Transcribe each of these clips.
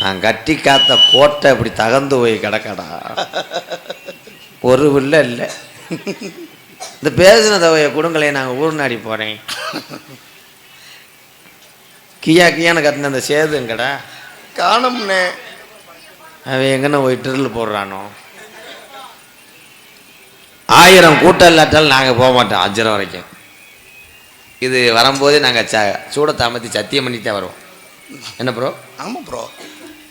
நான் கட்டி காத்த கோட்டை இப்படி தகந்து போய் கிடக்கடா. ஒரு பிள்ளை இல்லை. இந்த பேசின தவைய கொடுங்களே நாங்கள் ஊர் நாடி போகிறேன் கியா கியான்னு கட்டின அந்த சேதுங்கடா காணோம்னே. அவன் எங்கன்னு போய் ட்ரில் போடுறானோ? ஆயிரம் கூட்டம் இல்லாட்டாலும் நாங்கள் போக மாட்டோம் அஞ்சரை வரைக்கும். இது வரும்போதே நாங்கள் ச சூடத்தை அமர்த்தி சத்தியம் பண்ணிட்டே வருவோம். என்ன ப்ரோ ஆமாம் ப்ரோ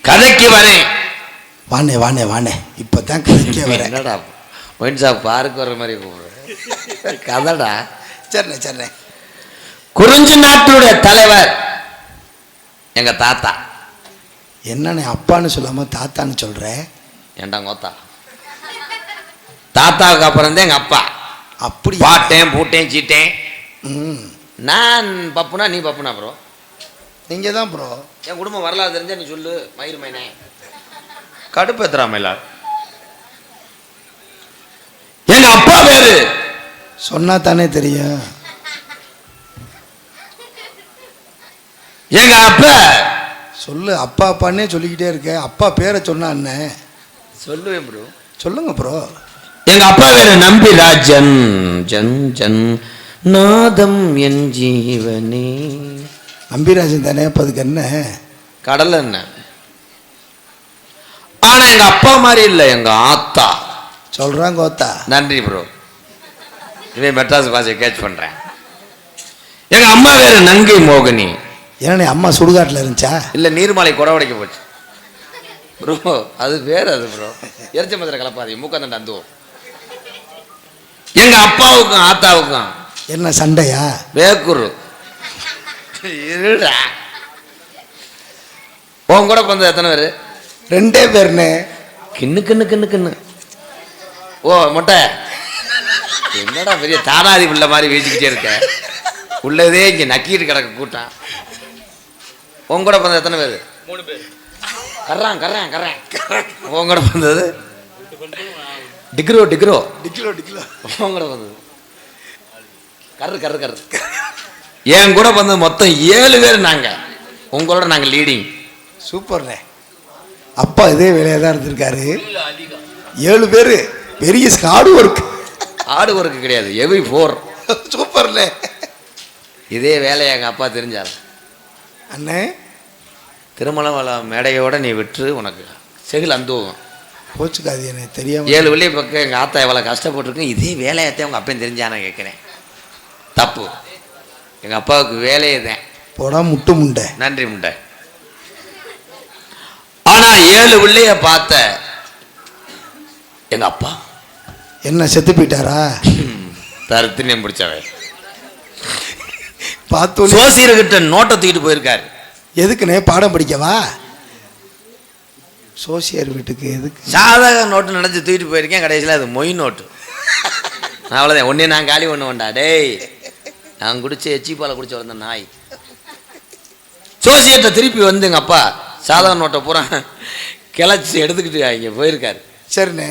கதைக்கு வரேன். வானே வானே வானே இப்போ தான் கதைக்கே வரேன். என்னடா ஒயின் ஷாப் பார்க்கு வர மாதிரி கூப்பிடுறேன் கதைடா. சரிண்ணே சரிண்ணே. குறிஞ்சி நாட்டுடைய தலைவர் எங்க தாத்தா. என்னண்ணே அப்பான்னு சொல்லாம தாத்தான்னு சொல்கிறேன் ஏண்டா கோத்தா? தாத்தாவுக்கு அப்புறம் தான் எங்க அப்பா. அப்படி பாட்டேன் பூட்டேன் சீட்டேன். ம். நான் பப்புனா நீ பப்புனா ப்ரோ நீங்கள் தான் ப்ரோ என் குடும்பம் வரலாறு தெரிஞ்சா நீ சொல்லு மயிர் மைனே. கடுப்பேத்துறாம எல்லாரும். எங்க அப்பா பேரு? சொன்னா தானே தெரியும். எங்க அப்பா? சொல்லு அப்பா அப்பான்னே சொல்லிக்கிட்டே இருக்க அப்பா பேரை சொன்னா அண்ணே சொல்லுவேன் ப்ரோ சொல்லுங்க ப்ரோ எங்க அப்பா பேரு நம்பிராஜன் ஜன் ஜன் நாதம் என் ஜீவனே. நம்பிராஜன் தானே? அப்போ அதுக்கு என்ன? கடல் என்ன? ஆனா எங்க அப்பா மாதிரி இல்லை எங்க ஆத்தா. சொல்கிறான் கோத்தா நன்றி ப்ரோ இவன் மெட்ராஸ் பாஷை கேட்ச் பண்றேன். எங்க அம்மா பேரு நங்கை மோகினி. ஏன்னா அம்மா சுடுகாட்டில் இருந்துச்சா? இல்ல நீர்மலை குடவடைக்க போச்சு. ப்ரோ அது வேற அது ப்ரோ எரிச்ச மதுரை கலப்பாதி மூக்கந்தண்ட அந்துவோம். எங்க அப்பாவுக்கும் ஆத்தாவுக்கும் என்ன சண்டையா? வேக்குரு. இருடா. உன் கூட பிறந்தது எத்தனை பேர்? ரெண்டே பேர்னே கிண்ணு கிண்ணு கிண்ணு கிண்ணு. ஓ மொட்டை. என்னடா பெரிய தானாதி பிள்ளை மாதிரி வீசிக்கிட்டே இருக்க? உள்ளதே இங்க நக்கிட்டு கிடக்க கூட்டம். உன் கூட பிறந்தது எத்தனை பேர்? மூணு பேர். கர்றான் கர்றான் கர்றான். உன் கூட பிறந்தது? டிக்ரோ டிக்ரோ. டிக்கிலோ டிக்கிலோ உன் கூட பிறந்தது? கர்ரு கர்ரு கர்ரு என் கூட பிறந்தது மொத்தம் ஏழு பேர் நாங்க. உங்களோட நாங்க லீடிங் சூப்பர்ண்ணே. அப்பா இதே வேலையாக தான் இருந்திருக்காரு. ஏழு பேர். பெரிய ஸ்காடு ஒர்க் ஆடு ஒர்க்கு கிடையாது. எவ்ரி ஃபோர் சூப்பர்ண்ணே. இதே வேலையை எங்கள் அப்பா தெரிஞ்சார். அண்ணே. திருமண மேடையோட நீ விட்டு உனக்கு செகில் அந்துவோம் போச்சுக்காது எனக்கு தெரியாம. ஏழு வெள்ளி பக்கம் எங்கள் ஆத்தா எவ்வளோ கஷ்டப்பட்டுருக்கும் இதே வேலையத்தான் உங்கள் அப்பன் தெரிஞ்சானா கேட்குறேன். தப்பு. எங்கள் அப்பாவுக்கு வேலையே தான் போடா முட்டு முண்டை. நன்றி முண்டை. ஆனா ஏழு பிள்ளைய பார்த்த எங்க அப்பா. என்ன செத்து போயிட்டாரா? தருத்தினியம் பிடிச்சவன் பார்த்தோன்னே சோசியர்கிட்ட நோட்டை தூக்கிட்டு போயிருக்காரு. எதுக்குண்ணே பாடம் படிக்கவா? சோசியர் வீட்டுக்கு எதுக்கு? சாதக நோட்டு நினைச்சு தூக்கிட்டு போயிருக்கேன் கடைசியில் அது மொய் நோட்டு. அவ்வளோதான் ஒன்றே நான் காலி பண்ண வேண்டா டேய் நான் குடிச்ச எச்சி பாலை குடிச்சு வந்த நாய். சோசியத்தை திருப்பி வந்து எங்கள் அப்பா. சாதக நோட்டை பூரா கிளச்சி எடுத்துக்கிட்டு இங்கே போயிருக்காரு. சரிண்ணே.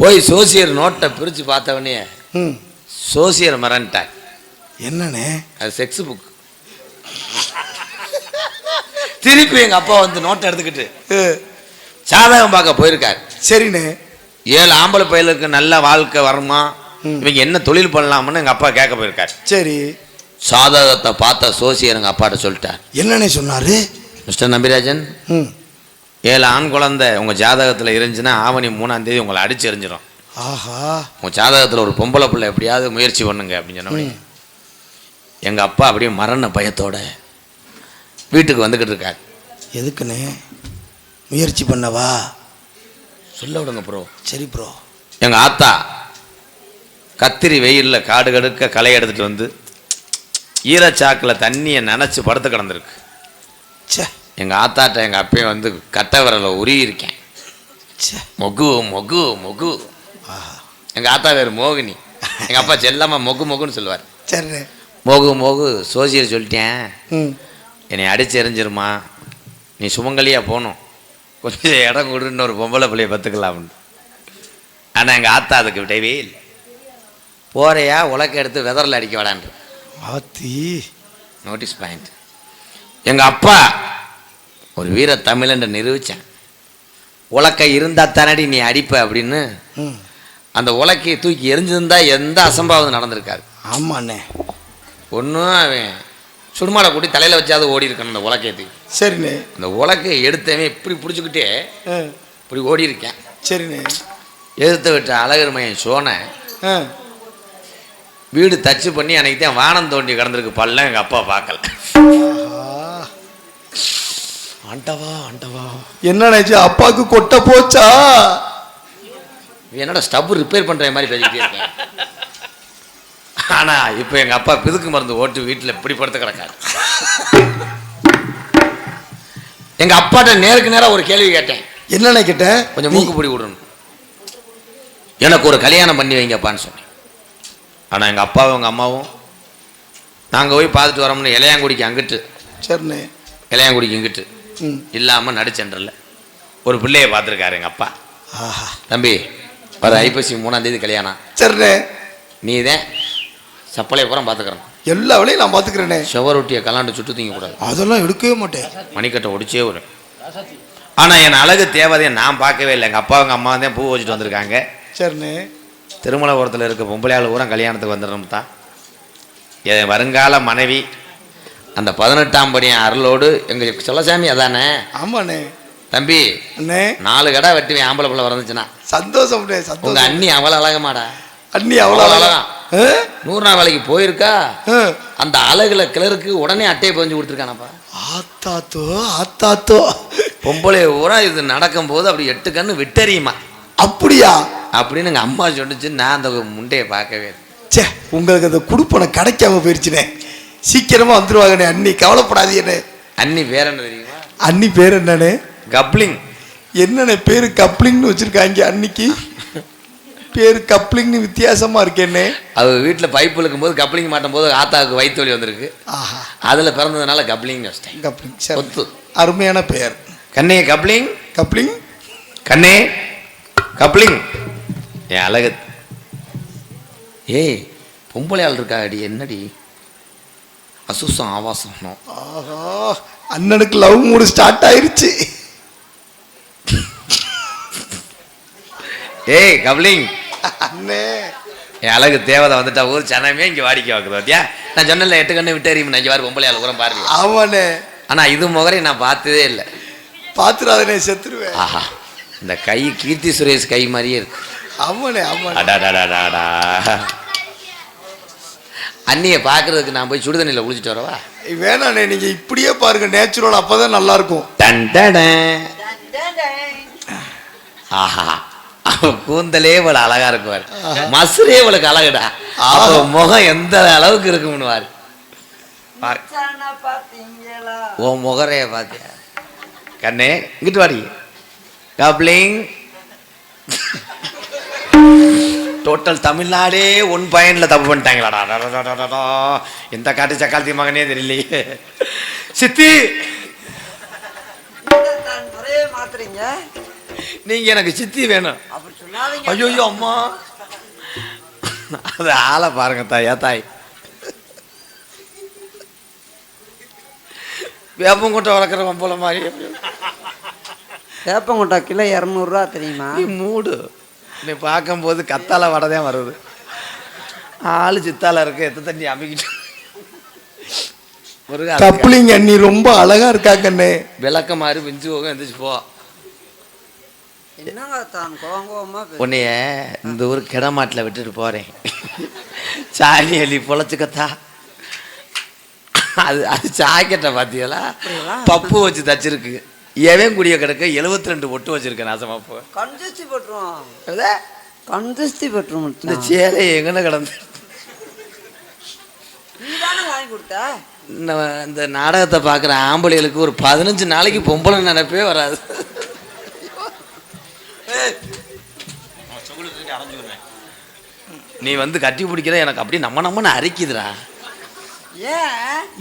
போய் சோசியர் நோட்டை பிரித்து பார்த்தவொடனே ம். சோசியர் மறந்துட்டார். என்னண்ணே? அது செக்ஸ் புக் திருப்பி எங்கள் அப்பா வந்து நோட்டை எடுத்துக்கிட்டு சாதகம் பார்க்க போயிருக்காரு. சரிண்ணே. ஏழு ஆம்பளை பையலுக்கு நல்ல வாழ்க்கை வருமா. இவங்க என்ன தொழில் பண்ணலாம்னு எங்கள் அப்பா கேட்க போயிருக்காரு. சரி. சாதகத்தை பார்த்த சோசியர் எங்கள் அப்பாட்ட சொல்லிட்டார். என்னண்ணே சொன்னாரு? மிஸ்டர் நம்பிராஜன் ம். ஏழு ஆண் குழந்தை உங்கள் ஜாதகத்தில் இருந்துச்சுன்னா ஆவணி மூணாம் தேதி உங்களை அடிச்சு எறிஞ்சிடும் ஆஹா. உங்கள் ஜாதகத்தில் ஒரு பொம்பளை பிள்ளை எப்படியாவது முயற்சி பண்ணுங்க அப்படின்னு சொன்ன எங்கள் அப்பா அப்படியே மரண பயத்தோட வீட்டுக்கு வந்துக்கிட்டு இருக்கார். எதுக்குண்ணே முயற்சி பண்ணவா? சொல்ல விடுங்க ப்ரோ சரி ப்ரோ எங்கள் ஆத்தா கத்திரி வெயிலில் காடு கடுக்க களை எடுத்துட்டு வந்து ஈரச்சாக்கில் தண்ணியை நனைச்சு படுத்து கிடந்திருக்கு. ச்சே. எங்கள் ஆத்தாட்ட எங்கள் அப்பையும் வந்து கட்டை விரலை உருகி இருக்கேன் ச்சே. மொகு மொகு மொகு. எங்கள் ஆத்தா பேர் மோகினி. எங்கள் அப்பா செல்லாமல் மொகு மொகுன்னு சொல்லுவார். சரிண்ணே மோகு மோகு சோசியர் சொல்லிட்டேன். என்னை அடிச்சு எறிஞ்சிருமா நீ சுமங்கலியாக போகணும் கொஞ்சம் இடம் கொடுன்னு ஒரு பொம்பளை பிள்ளைய பத்துக்கலாம்னு ஆனால் எங்கள் ஆத்தா அதுக்கு விடவே இல்லை. போறையா உலக்க எடுத்து வெதரில் அடிக்க விடான்று ஆத்தி. நோட்டீஸ் பாயிண்ட் எங்கள் அப்பா ஒரு வீர தமிழன் நிரூபித்தேன் உலக்கை இருந்தா தானடி நீ அடிப்ப அப்படின்னு. அந்த உலக்கையை தூக்கி எரிஞ்சிருந்தா எந்த அசம்பாவிதம் நடந்திருக்காது. ஆமாண்ணே. ஒன்றும் அவன் சுடுமாடை கூட்டி தலையில் வச்சாவது ஓடி இருக்கணும் அந்த உலக்கையை தூக்கி. சரிண்ணே. அந்த உலக்கையை எடுத்தவன் இப்படி பிடிச்சிக்கிட்டே இப்படி ஓடி இருக்கேன். சரிண்ணே. எதிர்த்து விட்ட அழகர் மையன் சோனை வீடு தச்சு பண்ணி அன்னைக்கு தான் வானம் தோண்டி கிடந்திருக்கு பல்ல எங்கள் அப்பா பார்க்கல. ஆண்டவா ஆண்டவா. என்னண்ணாச்சு அப்பாவுக்கு கொட்டை போச்சா? என்னடா ஸ்டவ் ரிப்பேர் பண்ணுற மாதிரி பேசிக்கிட்டே இருக்கேன் ஆனால் இப்போ எங்கள் அப்பா பிதுக்கு மருந்து ஓட்டு வீட்டில் இப்படி படுத்து கிடக்காரு. எங்கள் அப்பாட்ட நேருக்கு நேராக ஒரு கேள்வி கேட்டேன். என்னண்ணே கேட்டேன்? கொஞ்சம் மூக்கு பிடி விடணும். எனக்கு ஒரு கல்யாணம் பண்ணி வைங்கப்பான்னு சொன்னேன். ஆனால் எங்கள் அப்பாவும் எங்கள் அம்மாவும் நாங்கள் போய் பார்த்துட்டு வரோம்னு இளையாங்குடிக்கு அங்கிட்டு. சரிண்ணே. இளையாங்குடிக்கு இங்கிட்டு. ம். இல்லாமல் நடுச்சென்றல ஒரு பிள்ளையை பார்த்துருக்காரு எங்கள் அப்பா. ஆஹா. தம்பி வர ஐப்பசி மூணாம் தேதி கல்யாணம். சரிண்ணே. நீ தான் சப்பளையை பூரா பார்த்துக்கிறேன் எல்லா வேலையும் நான் பார்த்துக்கிறேனே சுவரொட்டியை கலாண்டு சுட்டு திங்கக்கூடாது அதெல்லாம் எடுக்கவே மாட்டேன். மணிக்கட்டை ஒடிச்சே வரும் ஆனால் என் அழகு தேவதையை நான் பார்க்கவே இல்லை. எங்கள் அப்பா எங்கள் அம்மா தான் பூ வச்சுட்டு வந்திருக்காங்க. சரிண்ணே. திருமலபுரத்தில் இருக்க பொம்பளையாள் பூரா கல்யாணத்துக்கு வந்துடணும் தான் என் வருங்கால மனைவி அந்த பதினெட்டாம் படி அருளோடு எங்கள் சொல்லசாமி அதானே? ஆமாண்ணே. தம்பி அண்ணே. நாலு கடை வெட்டுவேன் ஆம்பளை பிள்ளை பிறந்துச்சுன்னா. சந்தோஷம்ண்ணே உங்க சந்தோஷம். அண்ணி அவ்வளோ அழகமாடா. அண்ணி அவ்வளோ அழகா? நூறு நாள் வேலைக்கு போயிருக்கா. அந்த அழகுல கிளருக்கு உடனே அட்டையை பதிஞ்சு கொடுத்துருக்கானப்பா. ஆத்தாத்தோ ஆத்தாத்தோ. பொம்பளை பூரா இது நடக்கும்போது அப்படி எட்டு கண்ணு விட்டறியுமா அப்படியா? அப்படின்னு எங்கள் அம்மா சொன்னுச்சு நான் அந்த முண்டையை பார்க்கவே. ச்சே உங்களுக்கு அந்த குடுப்பனை கிடைக்காம போயிருச்சுனே. சீக்கிரமா வந்துருவாங்கண்ணே அண்ணி. கவலைப்படாதீங்கண்ணே அண்ணி வேற என்ன தெரியுமா? அண்ணி பேர் என்னண்ணே கப்ளிங். என்னண்ணே பேரு கப்ளிங்னு வச்சிருக்காங்க அன்னிக்கு. பேரு கப்ளிங்னு வித்தியாசமா இருக்கேண்ணே அவ வீட்டில் பைப் இழுக்கும்போது கப்ளிங் மாட்டும் போது ஆத்தாவுக்கு வயிற்று வலி வந்திருக்கு. ஆஹா. அதில் பிறந்ததுனால கப்ளிங் வச்சிட்டேன். கப்ளிங் சரி. அருமையான பெயர் கண்ணே கப்ளிங். கப்ளிங். கண்ணே. கப்ளிங். என் அழகு. ஏய் பொம்பளை ஆள் இருக்கா அடி என்னடி? அசுசம் ஆவாசம். ஆஹா அண்ணனுக்கு லவ் மூடு ஸ்டார்ட் ஆயிருச்சு. ஏய் கப்ளிங். அண்ணே. என் அழகு தேவதை வந்துட்டா ஊர் சனமே இங்கே வாடிக்கை வாக்குது பார்த்தியா நான் சொன்னல எட்டு கண்ணு விட்டு எறியும் இங்கே வாரு பொம்பளை ஆள் உரம் பாருங்க ஆமாண்ணே. ஆனால் இது முகரை நான் பார்த்ததே இல்லை. பாத்துறாதனே செத்துருவேன். ஆஹா. இந்த கை கீர்த்தி சுரேஷ் கை மாதிரியே இருக்கு. ஆமாண்ணே அடாடாடாடாடா அண்ணியை பார்க்கறதுக்கு நான் போய் சுடுதண்ணியில் குளிச்சுட்டு வரவா? வேணாண்ணே நீங்க இப்படியே பாருங்க. நேச்சுரல் அப்பதான் நல்லா இருக்கும் டன் டடன். ஆஹா. அவ கூந்தலே இவ்வளவு அழகா இருக்குவார். மசுரே இவளுக்கு அழகுடா. அப்ப முகம் எந்த அளவுக்கு இருக்கும்னு பாரு. பாரு. உன் முகரைய பாத்தியா? கண்ணே இங்கிட்டு வாடி. கப்ளிங் டோட்டல் தமிழ்நாடே ஒன் பயனில் தப்பு பண்ணிட்டாங்களாடா. எந்த காட்டு சக்காலத்தி மகனே தெரியலையே. சித்தி! மாத்துறீங்க நீங்க எனக்கு சித்தி வேணும். அப்படி ஐயோ அம்மா. அது ஆளை பாருங்க தாயா தாய். வேப்பங்கொட்டை வளர்க்குறவன் போல மாதிரி. வேப்பங்கொட்டை கிலோ இரநூறுவா தெரியுமா? நீ மூடு. நீ பார்க்கும்போது கத்தால வடை தான் வருது. ஆளு சித்தால இருக்க எத்த தண்ணி அமைக்கிட்டு? ஒரு கப்ளிங் அண்ணி ரொம்ப அழகா இருக்காங்கண்ணே விளக்க மாதிரி பிஞ்சு போக எந்திரிச்சு போ. உன்னைய இந்த ஊர் கிடமாட்டில் விட்டுட்டு போகிறேன் சாணி அள்ளி பொழைச்சிக்கத்தா. அது அது சாக்கெட்டை பார்த்தீங்களா பப்பு வச்சு தச்சிருக்கு. எவன் குடிய கிடக்க? எழுபத்தி ரெண்டு ஒட்டு வச்சிருக்கேன் நாசமாப்பு கஞ்சிஸ்தி பட்டுரும் கஞ்சிஸ்தி பட்டுரும் இந்த சேலை எங்கன்னு கிடந்து? நீ தானே வாங்கி கொடுத்த? இந்த இந்த நாடகத்தை பார்க்குற ஆம்பளைகளுக்கு ஒரு பதினஞ்சு நாளைக்கு பொம்பளை நினைப்பே வராது. நீ வந்து கட்டி பிடிக்கிற எனக்கு அப்படியே நம்ம நம்மன்னு அரிக்குதுடா.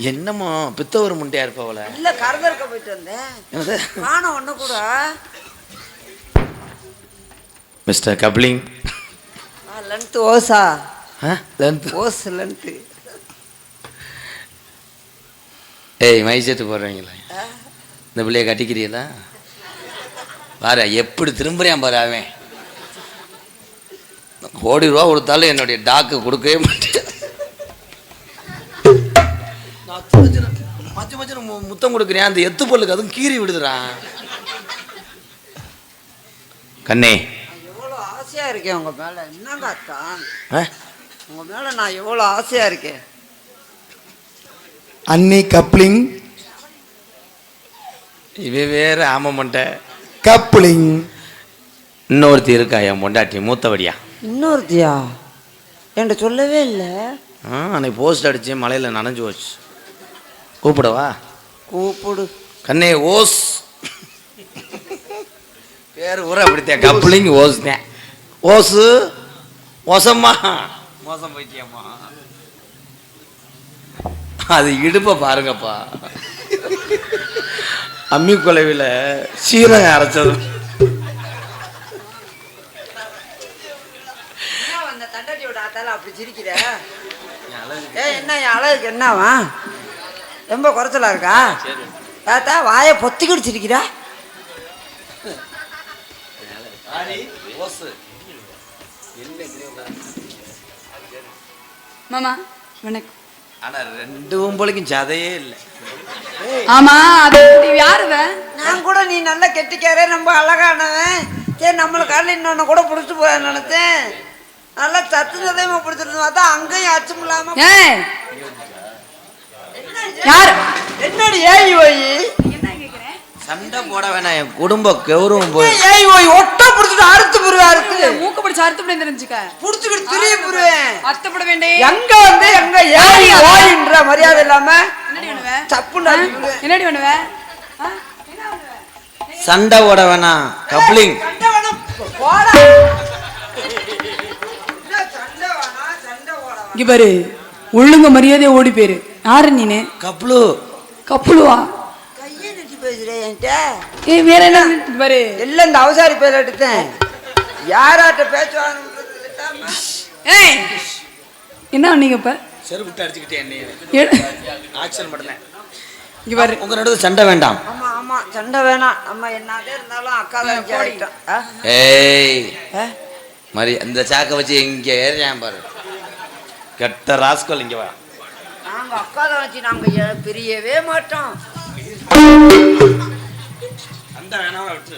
என்னமோ பித்தவர் முண்டையா இருப்பவள இல்ல கரதற்க போயிட்டு வந்தேன். காணோம் ஒண்ணு கூட. மிஸ்டர் கப்ளிங் லென்த் ஓசா. லென்த் ஓஸ் லென்த் ஏய் மை செட்டு போடுறீங்களா. இந்த பிள்ளைய கட்டிக்கிறீங்களா பாரு எப்படி திரும்புறியான் பாரு அவன். கோடி ரூபா கொடுத்தாலும் என்னுடைய டாக்கு கொடுக்கவே மாட்டேன். சின்ன சின்ன மச்ச மச்ச முத்தம் கொடுக்குறேன் அந்த எத்து பல்லுக்கு அதுவும் கீறி விடுதுறான் கண்ணே. எவ்வளோ ஆசையாக இருக்கேன் உங்கள் மேலே. என்னங்க ஆ? உங்கள் மேலே நான் எவ்வளோ ஆசையாக இருக்கேன்? அன்னி கப்ளிங். இவன் வேற ஆம மண்டை. கப்ளிங். இன்னொருத்தி இருக்கா என் பொண்டாட்டி? மூத்தவடியா இன்னொருத்தியா? என்கிட்ட சொல்லவே இல்லை. ஆ அன்னைக்கு போஸ்ட் அடிச்சு மலையில் நனைஞ்சு போச்சு. கூப்பிடவா? கூப்பிடு. கண்ணே ஓஸ். பேர் ஊர அப்படித்தான் கப்ளிங் ஓஸ்னேன் ஓசு மோசம்மா. மோசம் போயிட்டியம்மா. அது இடுப்பை பாருங்கப்பா. அம்மி குலைவில் சீரகம் அரைச்சது. அப்படி சிரிக்கிற? ஏ என்ன என் அழகுக்கு என்னவா? ரொம்ப குறைச்சலா இருக்கா? தாத்தா வாயை பொத்திக்கிட்டு சிரிக்கிறா மாமா வணக்கம். ஆனா ரெண்டு பொம்பளைக்கும் சதையே இல்லை. ஆமா அது இது யாரு இவ? நான் கூட நீ நல்லா கெட்டிக்காரே ரொம்ப அழகானவன். சரி நம்மளுக்கால இன்னொன்று கூட பிடிச்சி போய் நினைச்சேன். நல்லா சத்து சதயமா பிடிச்சிருந்து பார்த்தா அங்கேயும் அச்சம் இல்லாம யாரு? என்னடி ஏய் ஓய் சண்டை போட வேணாம் என் குடும்ப கௌரவம் போய் ஏய் ஓய் ஒட்ட பிடிச்சிட்டு அறுத்து புருவா இருக்கு மூக்க பிடிச்சு அறுத்து பண்ணி தெரிஞ்சுக்க. புடிச்சுக்கிட்டு திரிய புருவேன் அத்தப்பட வேண்டே. எங்க வந்து எங்க ஏய் ஓயின்ற மரியாதை இல்லாம என்னடி பண்ணுவ? விடுவேன். என்னடி பண்ணுவ? சண்டை போட வேணாம் கப்ளிங். சண்டை வேணாம், போடா. போட. இங்க பாரு ஒழுங்க மரியாதையா ஓடி போயிரு. யாரு நீனு? கப்ளு கப்புளுவா கையை நெட்டி பேசுறேன் என்கிட்ட. ஏய் வேற என்ன இங்க பாரு. எல்லாம் இந்த அவசாரி பேர் எடுத்தேன். யாராட்ட பேச்சுவாங்க ஏய்! என்ன பண்ணீங்க இப்ப? செருப்புட்டு அடிச்சுக்கிட்டே ஆக்ஷன் பண்ணேன் இங்க பாரு. உங்க நடுவு சண்டை வேண்டாம். ஆமா ஆமா. சண்டை வேணாம். நம்ம என்னதே இருந்தாலும் அக்கா தான் ஆகிட்டோம் ஆ? ஏய்? மாதிரி இந்த சாக்கை வச்சு இங்க ஏறியான் பாரு. கெட்ட ராஸ்கல் இங்க வா. நாங்க அக்கா தான் வச்சு நாங்க பிரியவே மாட்டோம். சண்டை வேணாம் விட்டு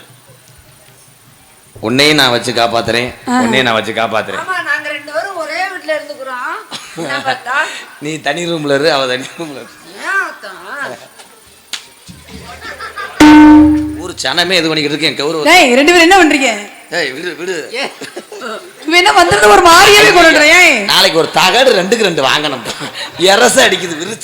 உன்னையும் நான் வச்சு காப்பாத்துறேன். உன்னையும் நான் வச்சு காப்பாத்துறேன். ஆமா நாங்க ரெண்டு பேரும் ஒரே வீட்டுல இருந்துக்கிறோம். நீ தனி ரூம்ல இரு அவ தனி ரூம்ல? ஊர் சனமே இது பண்ணிக்கிட்டு இருக்கேன் கௌரவம் டேய் ரெண்டு பேரும் என்ன பண்றீங்க? ஏய் விடு விடு. என்ன வந்தது ஒரு மாறியவே கொண்டுறேன் நாளைக்கு ஒரு தகடு ரெண்டுக்கு ரெண்டு வாங்கணும். எரச அடிக்குது விரிச்சு.